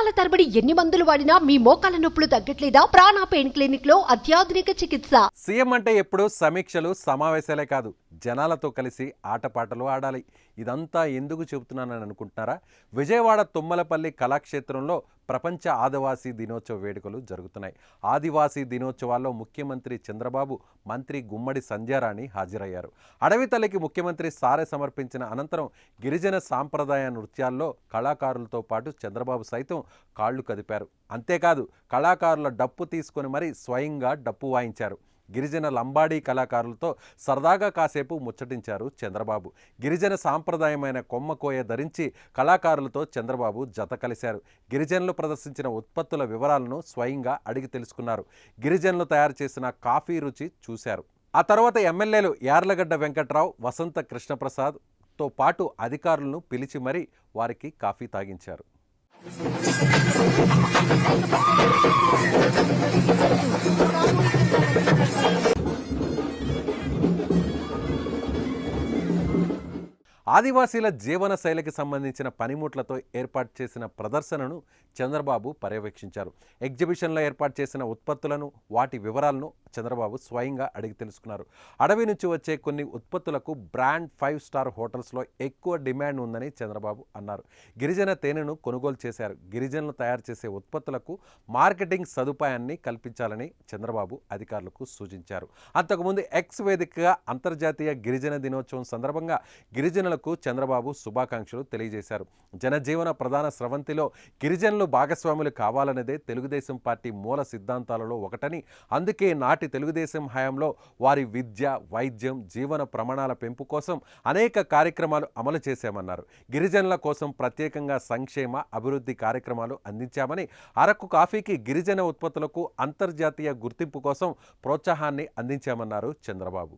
సంవత్సరాల తరబడి ఎన్ని మందులు వాడినా మీ మోకాల నొప్పులు తగ్గట్లేదా? ప్రాణ పెయిన్ క్లినిక్లో అత్యాధునిక చికిత్స. సీఎం అంటే ఎప్పుడు సమీక్షలు సమావేశాలే కాదు జనాలతో కలిసి ఆటపాటలు ఆడాలి. ఇదంతా ఎందుకు చెబుతున్నానని అనుకుంటున్నారా? విజయవాడ తుమ్మలపల్లి కళాక్షేత్రంలో ప్రపంచ ఆదివాసీ దినోత్సవ వేడుకలు జరుగుతున్నాయి. ఆదివాసీ దినోత్సవాల్లో ముఖ్యమంత్రి చంద్రబాబు మంత్రి గుమ్మడి సంధ్యారాణి హాజరయ్యారు. అడవి తల్లికి ముఖ్యమంత్రి సారె సమర్పించిన అనంతరం గిరిజన సాంప్రదాయ నృత్యాల్లో కళాకారులతో పాటు చంద్రబాబు సైతం కాళ్ళు కదిపారు. అంతేకాదు కళాకారుల డప్పు తీసుకొని మరీ స్వయంగా డప్పు వాయించారు. గిరిజన లంబాడీ కళాకారులతో సరదాగా కాసేపు ముచ్చటించారు చంద్రబాబు. గిరిజన సాంప్రదాయమైన కొమ్మకోయ ధరించి కళాకారులతో చంద్రబాబు జత కలిశారు. గిరిజనులు ప్రదర్శించిన ఉత్పత్తుల వివరాలను స్వయంగా అడిగి తెలుసుకున్నారు. గిరిజనులు తయారు చేసిన కాఫీ రుచి చూశారు. ఆ తర్వాత ఎమ్మెల్యేలు యార్లగడ్డ వెంకట్రావు వసంత కృష్ణప్రసాద్తో పాటు అధికారులను పిలిచి మరీ వారికి కాఫీ తాగించారు. ఆదివాసీల జీవన శైలికి సంబంధించిన పనిముట్లతో ఏర్పాటు చేసిన ప్రదర్శనను చంద్రబాబు పర్యవేక్షించారు. ఎగ్జిబిషన్లో ఏర్పాటు చేసిన ఉత్పత్తులను వాటి వివరాలను చంద్రబాబు స్వయంగా అడిగి తెలుసుకున్నారు. అడవి నుంచి వచ్చే కొన్ని ఉత్పత్తులకు బ్రాండ్ ఫైవ్ స్టార్ హోటల్స్లో ఎక్కువ డిమాండ్ ఉందని చంద్రబాబు అన్నారు. గిరిజన తేనెను కొనుగోలు చేశారు. గిరిజనులు తయారు చేసే ఉత్పత్తులకు మార్కెటింగ్ సదుపాయాన్ని కల్పించాలని చంద్రబాబు అధికారులకు సూచించారు. అంతకుముందు ఎక్స్ వేదికగా అంతర్జాతీయ గిరిజన దినోత్సవం సందర్భంగా గిరిజనులకు చంద్రబాబు శుభాకాంక్షలు తెలియజేశారు. జనజీవన ప్రధాన స్రవంతిలో గిరిజనులు భాగస్వాములు కావాలన్నదే తెలుగుదేశం పార్టీ మూల సిద్ధాంతాలలో ఒకటని అందుకే నాటి తెలుగుదేశం హయాంలో వారి విద్య వైద్యం జీవన ప్రమాణాల పెంపు కోసం అనేక కార్యక్రమాలు అమలు చేశామన్నారు. గిరిజనుల కోసం ప్రత్యేకంగా సంక్షేమ అభివృద్ధి కార్యక్రమాలు అందించామని అరకు కాఫీకి గిరిజన ఉత్పత్తులకు అంతర్జాతీయ గుర్తింపు కోసం ప్రోత్సాహాన్ని అందించామన్నారు చంద్రబాబు.